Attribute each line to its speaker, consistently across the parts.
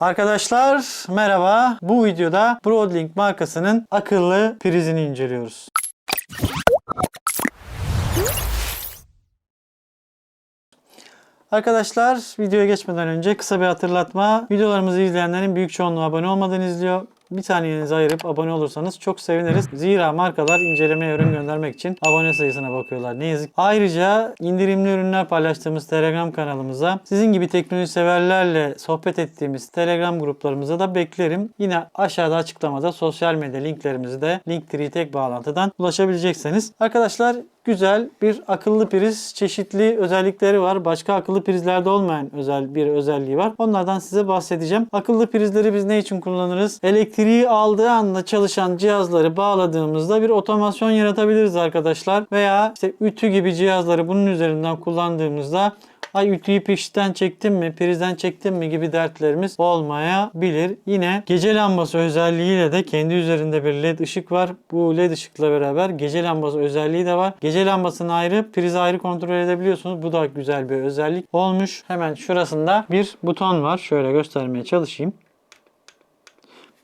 Speaker 1: Arkadaşlar merhaba. Bu videoda Broadlink markasının akıllı prizini inceliyoruz. Arkadaşlar videoya geçmeden önce kısa bir hatırlatma. Videolarımızı izleyenlerin büyük çoğunluğu abone olmadan izliyor. Bir saniyenizi ayırıp abone olursanız çok seviniriz. Zira markalar incelemeye ürün göndermek için abone sayısına bakıyorlar. Ne yazık. Ayrıca indirimli ürünler paylaştığımız Telegram kanalımıza sizin gibi teknoloji severlerle sohbet ettiğimiz Telegram gruplarımıza da beklerim. Yine aşağıda açıklamada sosyal medya linklerimizi de Linktree tek bağlantıdan ulaşabileceksiniz. Arkadaşlar güzel bir akıllı priz çeşitli özellikleri var. Başka akıllı prizlerde olmayan özel bir özelliği var. Onlardan size bahsedeceğim. Akıllı prizleri biz ne için kullanırız? Elektriği aldığı anda çalışan cihazları bağladığımızda bir otomasyon yaratabiliriz arkadaşlar. Veya işte ütü gibi cihazları bunun üzerinden kullandığımızda ay ütüyü pişten çektim mi, prizden çektim mi gibi dertlerimiz olmayabilir. Yine gece lambası özelliğiyle de kendi üzerinde bir led ışık var. Bu led ışıkla beraber gece lambası özelliği de var. Gece lambasını ayrı, prizi ayrı kontrol edebiliyorsunuz. Bu da güzel bir özellik olmuş. Hemen şurasında bir buton var. Şöyle göstermeye çalışayım.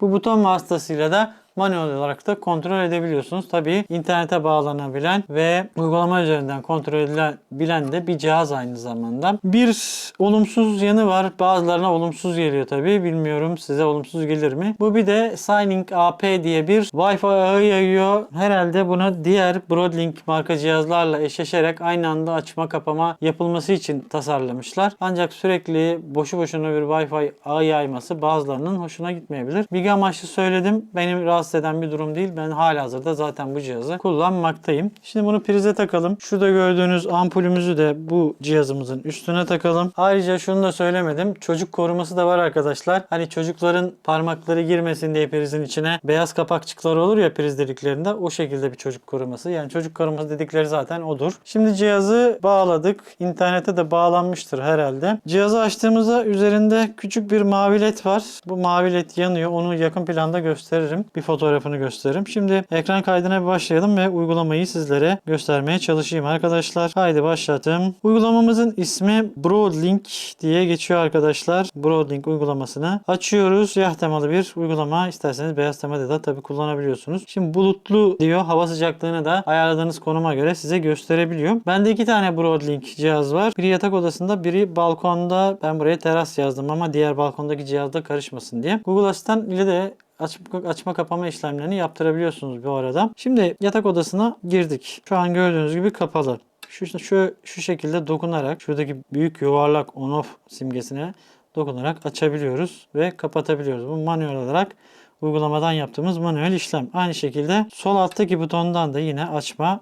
Speaker 1: Bu buton vasıtasıyla da manuel olarak da kontrol edebiliyorsunuz. Tabii internete bağlanabilen ve uygulama üzerinden kontrol edilebilen de bir cihaz aynı zamanda. Bir olumsuz yanı var. Bazılarına olumsuz geliyor tabii. Bilmiyorum size olumsuz gelir mi? Bu bir de Signing AP diye bir Wi-Fi ağı yayıyor. Herhalde bunu diğer Broadlink marka cihazlarla eşleşerek aynı anda açma kapama yapılması için tasarlamışlar. Ancak sürekli boşu boşuna bir Wi-Fi ağı yayması bazılarının hoşuna gitmeyebilir. Bilgi amaçlı söyledim. Benim rahatsız eden bir durum değil. Ben halihazırda zaten bu cihazı kullanmaktayım. Şimdi bunu prize takalım. Şurada gördüğünüz ampulümüzü de bu cihazımızın üstüne takalım. Ayrıca şunu da söylemedim. Çocuk koruması da var arkadaşlar. Hani çocukların parmakları girmesin diye prizin içine beyaz kapakçıklar olur ya priz deliklerinde. O şekilde bir çocuk koruması. Yani çocuk koruması dedikleri zaten odur. Şimdi cihazı bağladık. İnternete de bağlanmıştır herhalde. Cihazı açtığımızda üzerinde küçük bir mavi led var. Bu mavi led yanıyor. Onu yakın planda gösteririm. Bir fotoğrafını gösteririm. Şimdi ekran kaydına bir başlayalım ve uygulamayı sizlere göstermeye çalışayım arkadaşlar. Haydi başlattım. Uygulamamızın ismi Broadlink diye geçiyor arkadaşlar. Broadlink uygulamasını açıyoruz. Siyah temalı bir uygulama. İsterseniz beyaz temada da tabii kullanabiliyorsunuz. Şimdi bulutlu diyor. Hava sıcaklığını da ayarladığınız konuma göre size gösterebiliyor. Bende iki tane Broadlink cihaz var. Biri yatak odasında, biri balkonda. Ben buraya teras yazdım ama diğer balkondaki cihazda karışmasın diye. Google Assistant ile de açma, açma kapama işlemlerini yaptırabiliyorsunuz bu arada. Şimdi yatak odasına girdik. Şu an gördüğünüz gibi kapalı. Şu, şu, şu şekilde dokunarak şuradaki büyük yuvarlak on off simgesine dokunarak açabiliyoruz ve kapatabiliyoruz. Bu manuel olarak uygulamadan yaptığımız manuel işlem. Aynı şekilde sol alttaki butondan da yine açma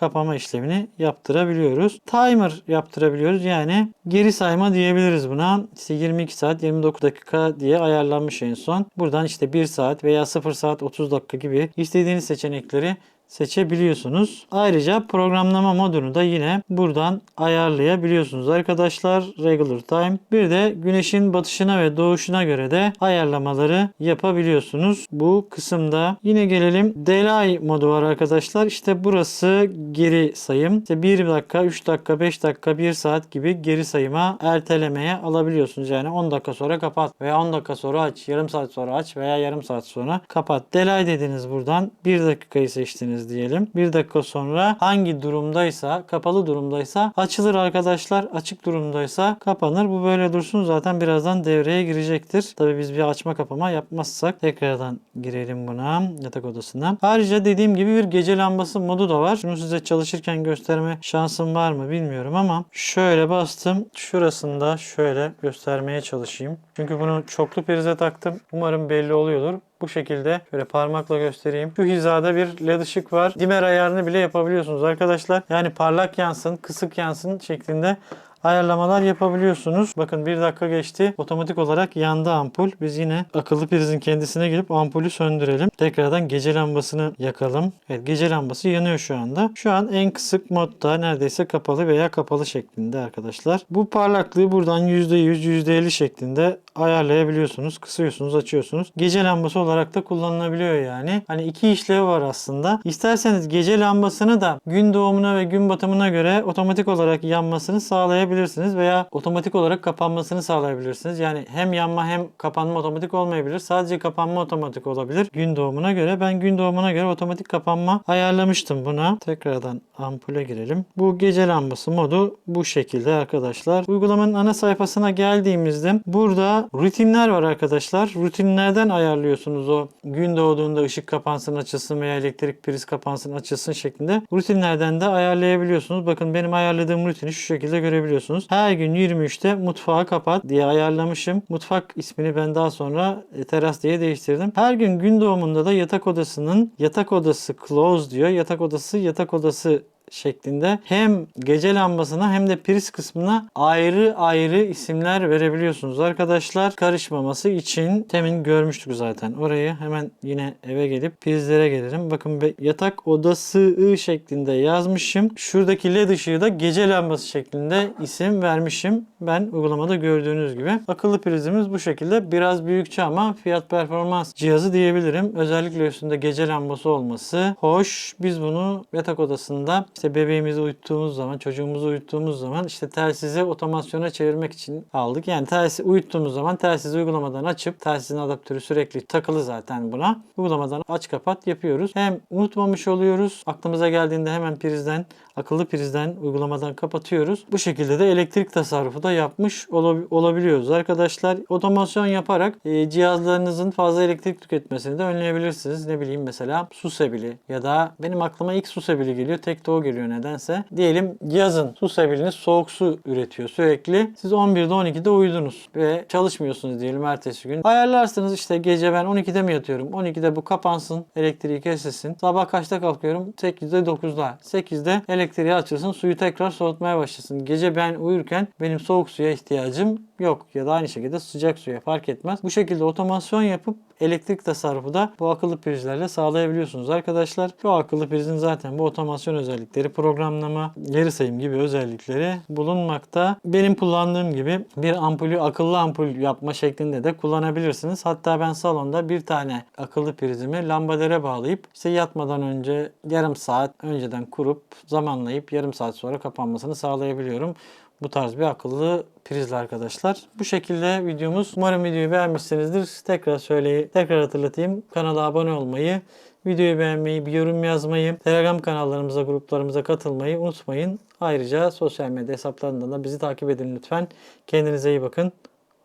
Speaker 1: kapama işlemini yaptırabiliyoruz. Timer yaptırabiliyoruz. Yani geri sayma diyebiliriz buna. İşte 22 saat 29 dakika diye ayarlanmış en son. Buradan işte 1 saat veya 0 saat 30 dakika gibi istediğiniz seçenekleri seçebiliyorsunuz. Ayrıca programlama modunu da yine buradan ayarlayabiliyorsunuz arkadaşlar. Regular time. Bir de güneşin batışına ve doğuşuna göre de ayarlamaları yapabiliyorsunuz. Bu kısımda yine gelelim delay modu var arkadaşlar. İşte burası geri sayım. İşte 1 dakika, 3 dakika, 5 dakika, 1 saat gibi geri sayıma ertelemeye alabiliyorsunuz. Yani 10 dakika sonra kapat veya 10 dakika sonra aç, yarım saat sonra aç veya yarım saat sonra kapat. Delay dediniz buradan. 1 dakikayı seçtiniz diyelim. Bir dakika sonra hangi durumdaysa, kapalı durumdaysa açılır arkadaşlar. Açık durumdaysa kapanır. Bu böyle dursun zaten birazdan devreye girecektir. Tabii biz bir açma kapama yapmazsak tekrardan girelim buna yatak odasına. Ayrıca dediğim gibi bir gece lambası modu da var. Şunu size çalışırken gösterme şansım var mı bilmiyorum ama şöyle bastım. Şurasında şöyle göstermeye çalışayım. Çünkü bunu çoklu prize taktım. Umarım belli oluyordur. Bu şekilde şöyle parmakla göstereyim. Şu hizada bir led ışık var. Dimer ayarını bile yapabiliyorsunuz arkadaşlar. Yani parlak yansın, kısık yansın şeklinde ayarlamalar yapabiliyorsunuz. Bakın bir dakika geçti. Otomatik olarak yandı ampul. Biz yine akıllı prizin kendisine gelip ampulü söndürelim. Tekrardan gece lambasını yakalım. Evet gece lambası yanıyor şu anda. Şu an en kısık modda neredeyse kapalı veya kapalı şeklinde arkadaşlar. Bu parlaklığı buradan %100 %50 şeklinde ayarlayabiliyorsunuz. Kısıyorsunuz, açıyorsunuz. Gece lambası olarak da kullanılabiliyor yani. Hani iki işlevi var aslında. İsterseniz gece lambasını da gün doğumuna ve gün batımına göre otomatik olarak yanmasını sağlayabilirsiniz sağlayabilirsiniz veya otomatik olarak kapanmasını sağlayabilirsiniz. Yani hem yanma hem kapanma otomatik olmayabilir. Sadece kapanma otomatik olabilir. Gün doğumuna göre ben gün doğumuna göre otomatik kapanma ayarlamıştım buna. Tekrardan ampule girelim. Bu gece lambası modu bu şekilde arkadaşlar. Uygulamanın ana sayfasına geldiğimizde burada rutinler var arkadaşlar. Rutinlerden ayarlıyorsunuz o gün doğduğunda ışık kapansın açılsın veya elektrik priz kapansın açılsın şeklinde. Rutinlerden de ayarlayabiliyorsunuz. Bakın benim ayarladığım rutini şu şekilde görebiliyorsunuz. Her gün 23'te mutfağı kapat diye ayarlamışım. Mutfak ismini ben daha sonra e, teras diye değiştirdim. Her gün gün doğumunda da yatak odasının yatak odası close diyor. Yatak odası yatak odası şeklinde hem gece lambasına hem de priz kısmına ayrı ayrı isimler verebiliyorsunuz arkadaşlar. Karışmaması için temin görmüştük zaten. Orayı hemen yine eve gelip prizlere gelirim. Bakın yatak odası ı şeklinde yazmışım. Şuradaki led ışığı da gece lambası şeklinde isim vermişim. Ben uygulamada gördüğünüz gibi. Akıllı prizimiz bu şekilde. Biraz büyükçe ama fiyat performans cihazı diyebilirim. Özellikle üstünde gece lambası olması hoş. Biz bunu yatak odasında işte bebeğimizi uyuttuğumuz zaman, çocuğumuzu uyuttuğumuz zaman işte telsizi otomasyona çevirmek için aldık. Yani telsiz uyuttuğumuz zaman telsizi uygulamadan açıp telsizin adaptörü sürekli takılı zaten buna. Uygulamadan aç kapat yapıyoruz. Hem unutmamış oluyoruz. Aklımıza geldiğinde hemen prizden akıllı prizden uygulamadan kapatıyoruz. Bu şekilde de elektrik tasarrufu da yapmış olab- olabiliyoruz arkadaşlar. Otomasyon yaparak e, cihazlarınızın fazla elektrik tüketmesini de önleyebilirsiniz. Ne bileyim mesela su sebili ya da benim aklıma ilk su sebili geliyor. Tek de o geliyor nedense. Diyelim cihazın su sebiliniz soğuk su üretiyor sürekli. Siz 11'de 12'de uyudunuz ve çalışmıyorsunuz diyelim ertesi gün. Ayarlarsınız işte gece ben 12'de mi yatıyorum? 12'de bu kapansın, elektriği kesilsin. Sabah kaçta kalkıyorum? 8'de 9'da. 8'de elektriği açılsın, suyu tekrar soğutmaya başlasın. Gece ben uyurken benim soğuk suya ihtiyacım yok ya da aynı şekilde sıcak suya fark etmez. Bu şekilde otomasyon yapıp elektrik tasarrufu da bu akıllı prizlerle sağlayabiliyorsunuz arkadaşlar. Bu akıllı prizin zaten bu otomasyon özellikleri, programlama, geri sayım gibi özellikleri bulunmakta. Benim kullandığım gibi bir ampulü akıllı ampul yapma şeklinde de kullanabilirsiniz. Hatta ben salonda bir tane akıllı prizimi lambalara bağlayıp işte yatmadan önce yarım saat önceden kurup zamanlayıp yarım saat sonra kapanmasını sağlayabiliyorum. Bu tarz bir akıllı prizli arkadaşlar. Bu şekilde videomuz. Umarım videoyu beğenmişsinizdir. Tekrar söyleyeyim, tekrar hatırlatayım. Kanala abone olmayı, videoyu beğenmeyi, bir yorum yazmayı, Telegram kanallarımıza, gruplarımıza katılmayı unutmayın. Ayrıca sosyal medya hesaplarından da bizi takip edin lütfen. Kendinize iyi bakın.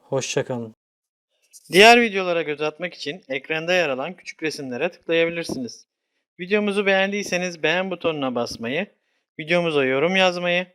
Speaker 1: Hoşçakalın. Diğer videolara göz atmak için ekranda yer alan küçük resimlere tıklayabilirsiniz. Videomuzu beğendiyseniz beğen butonuna basmayı, videomuza yorum yazmayı